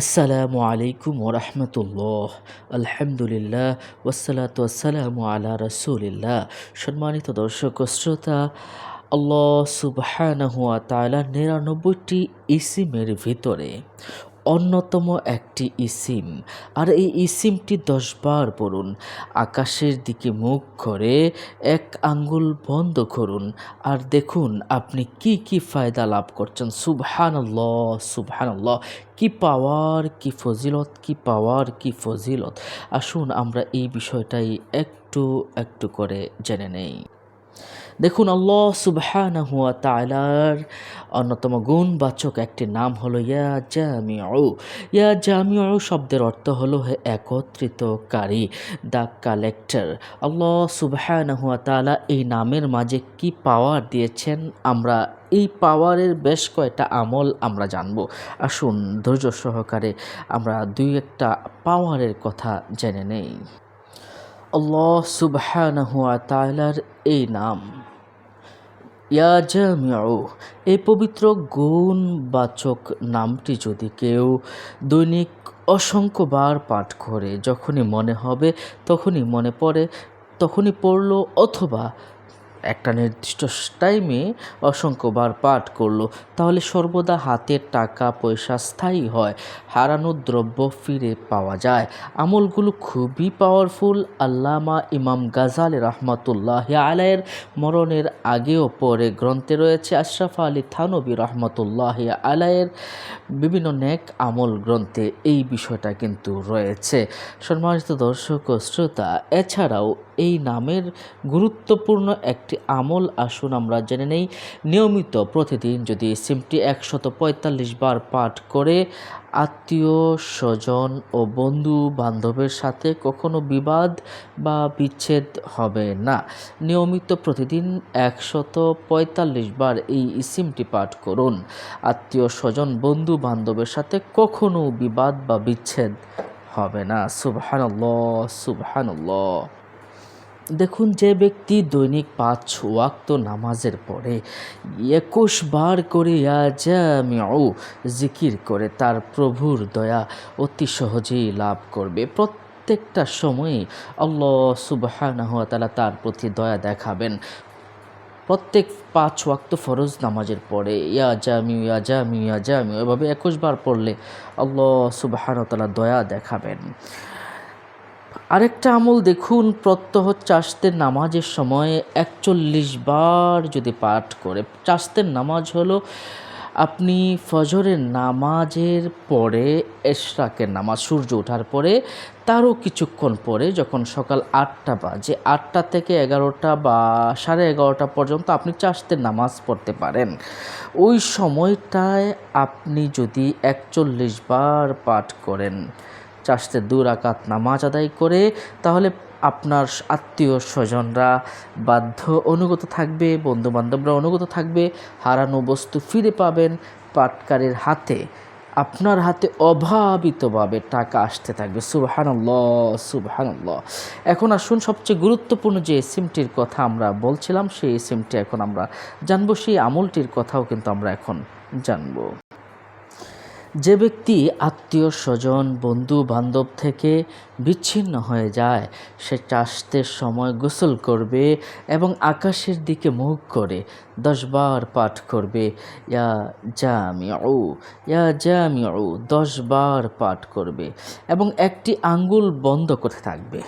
আসসালামু আলাইকুম ওরহমতুল্লাহ। আলহামদুলিল্লাহ ওসালাত আসসালামু আলা রসুলিল্লাহ। সম্মানিত দর্শক শ্রোতা, আল্লাহ তাআলা নিরানব্বইটি ইসিমের ভিতরে অন্যতম একটি ইসিম। আর এই ইসিমটি দশবার পড়ুন। আকাশের দিকে মুখ করে এক আঙ্গুল বন্ধ করুন। আর দেখুন আপনি কি কি ফায়দা লাভ করছেন। সুবহানাল্লাহ সুবহানাল্লাহ। কি পাওয়ার, কি ফজিলত, কি পাওয়ার, কি ফজিলত। আসুন আমরা এই বিষয়টাই একটু একটু করে জেনে নেই। দেখুন, আল্লাহ সুবহানাহু ওয়া তাআলার অন্যতম গুণবাচক একটি নাম হলো ইয়া জামিউ। ইয়া জামিউ শব্দের অর্থ হলো একত্রিতকারী, দ্য কালেক্টর। আল্লাহ সুবহানাহু ওয়া তাআলা এই নামের মাঝে কি পাওয়ার দিয়েছেন? আমরা এই পাওয়ারের বেশ কয়েকটা আমল আমরা জানব। আসুন, ধৈর্য সহকারে আমরা দুই একটা পাওয়ারের কথা জেনে নেই। আল্লাহ সুবহানাহু হুয়া তাআলার এই নাম। ইয়া জামিউ, এই পবিত্র গুণবাচক নামটি যদি কেউ দৈনিক অসংখ্যবার পাঠ করে, যখনই মনে হবে তখনই মনে পড়ে, তখনই পড়ল অথবা একটা নির্দিষ্ট টাইমে অসংখ্যবার পাঠ করল। তাহলে সর্বদা হাতের টাকা পয়সা স্থায়ী হয়, হারানো দ্রব্য ফিরে পাওয়া যায়। আমলগুলো খুবই পাওয়ারফুল আল্লামা ইমাম গাজাল রহমতুল্লাহ আলায়ের মরণের আগেও পরে গ্রন্থে রয়েছে, আশরাফ আলী থানবী রহমতুল্লাহ আলায়ের বিভিন্ন নেক আমল গ্রন্থে এই বিষয়টা কিন্তু রয়েছে। সম্মানিত দর্শক ও শ্রোতা, এছাড়াও এই নামের গুরুত্বপূর্ণ একটি আমল আসুন, আমরা জেনে নেই। নিয়মিত প্রতিদিন যদি সিমটি একশত পঁয়তাল্লিশ বার পাঠ করে, আত্মীয়, স্বজন ও বন্ধু বান্ধবের সাথে কখনো বিবাদ বা বিচ্ছেদ হবে না। নিয়মিত প্রতিদিন একশত পঁয়তাল্লিশ বার এই ইসিমটি পাঠ করুন। আত্মীয়, স্বজন বন্ধু বান্ধবের সাথে কখনো বিবাদ বা বিচ্ছেদ হবে না। সুবহানাল্লাহ সুবহানাল্লাহ। দেখুন যে ব্যক্তি দৈনিক পাঁচ ওয়াক্ত নামাজের পরে, একুশ বার করে আজামিউ, জিকির করে তার প্রভুর দয়া অতি সহজেই লাভ করবে। প্রত্যেকটা সময়ে আল্লাহ সুবহানাহ তাআলা তার প্রতি দয়া দেখাবেন। প্রত্যেক পাঁচ ওয়াক্ত ফরজ নামাজের পরে ইয়া জামিউ ইয়া জামিউ ইয়া জামিউ এভাবে একুশ বার পড়লে আল্লাহ সুবহানাহু তাআলা দয়া দেখাবেন। আরেকটা আমল দেখুন, প্রত্যহ চাষতের নামাজের সময় একচল্লিশ বার যদি পাঠ করে। চাষতের নামাজ হলো আপনি ফজরের নামাজের পরে এশরাকের নামাজ, সূর্য ওঠার পরে, তারও কিছুক্ষণ পরে যখন সকাল আটটা বাজে, আটটা থেকে এগারোটা বা সাড়ে এগারোটা পর্যন্ত আপনি চাষতে নামাজ পড়তে পারেন। ওই সময়টায় আপনি যদি একচল্লিশ বার পাঠ করেন চাষতে দু রাকাত নামাজ আদায় করে, তাহলে আপনার আত্মীয় স্বজনরা বাধ্য অনুগত থাকবে, বন্ধুবান্ধবরা অনুগত থাকবে, হারানো বস্তু ফিরে পাবেন পাটকারের হাতে। আপনার হাতে অভাবিতভাবে টাকা আসতে থাকবে। সুবহানাল্লাহ সুবহানাল্লাহ। এখন আসুন সবচেয়ে গুরুত্বপূর্ণ যে সিমটির কথা আমরা বলছিলাম, সেই সিমটি এখন আমরা জানব, সেই আমলটির কথাও কিন্তু আমরা এখন জানব। যে ব্যক্তি আত্মীয়, স্বজন, বন্ধু, বান্ধব থেকে বিচ্ছিন্ন হয়ে যায়, সে চাষতের সময় গোসল করবে এবং আকাশের দিকে মুখ করে দশবার পাঠ করবে, ইয়া জামিউ ইয়া জামিউ, দশবার পাঠ করবে এবং একটি আঙ্গুল বন্ধ করে থাকবে।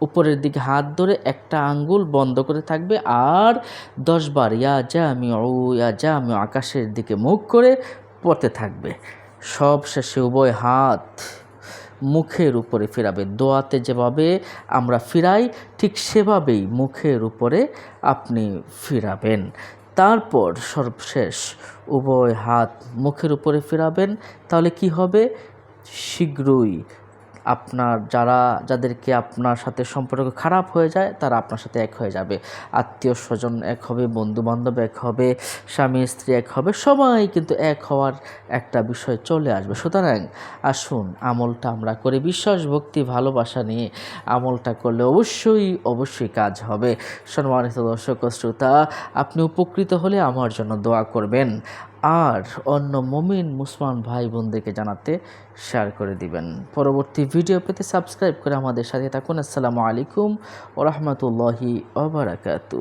উপরের দিকে হাত ধরে একটা আঙ্গুল বন্ধ করে থাকবে আর দশবার ইয়া জামিউ ইয়া জামিউ, আকাশের দিকে মুখ করে পড়তে থাকবে। সব শেষে উভয় হাত মুখের উপরে ফেরাবে। দোয়াতে যেভাবে আমরা ফিরাই, ঠিক সেভাবেই মুখের উপরে আপনি ফিরাবেন। তারপর সর্বশেষ উভয় হাত মুখের উপরে ফেরাবেন। তাহলে কি হবে? শীঘ্রই আপনার যারা, যাদেরকে আপনার সাথে সম্পর্ক খারাপ হয়ে যায়, তারা আপনার সাথে এক হয়ে যাবে। আত্মীয় স্বজন এক হবে বন্ধু বান্ধব এক হবে, স্বামী স্ত্রী এক হবে, সবাই কিন্তু এক হওয়ার একটা বিষয় চলে আসবে। সুতরাং আসুন, আমলটা আমরা করে। বিশ্বাস, ভক্তি, ভালোবাসা নিয়ে আমলটা করলে অবশ্যই অবশ্যই কাজ হবে। সম্মানিত দর্শক শ্রোতা, আপনি উপকৃত হলে আমার জন্য দোয়া করবেন। আর অন্য মমিন মুসলমান ভাই বোনদেরকে জানাতে শেয়ার করে দিবেন। পরবর্তী ভিডিও পেতে সাবস্ক্রাইব করে আমাদের সাথে থাকুন। আসসালামু আলাইকুম ওরহমতুল্লাহি ওবরাকাতু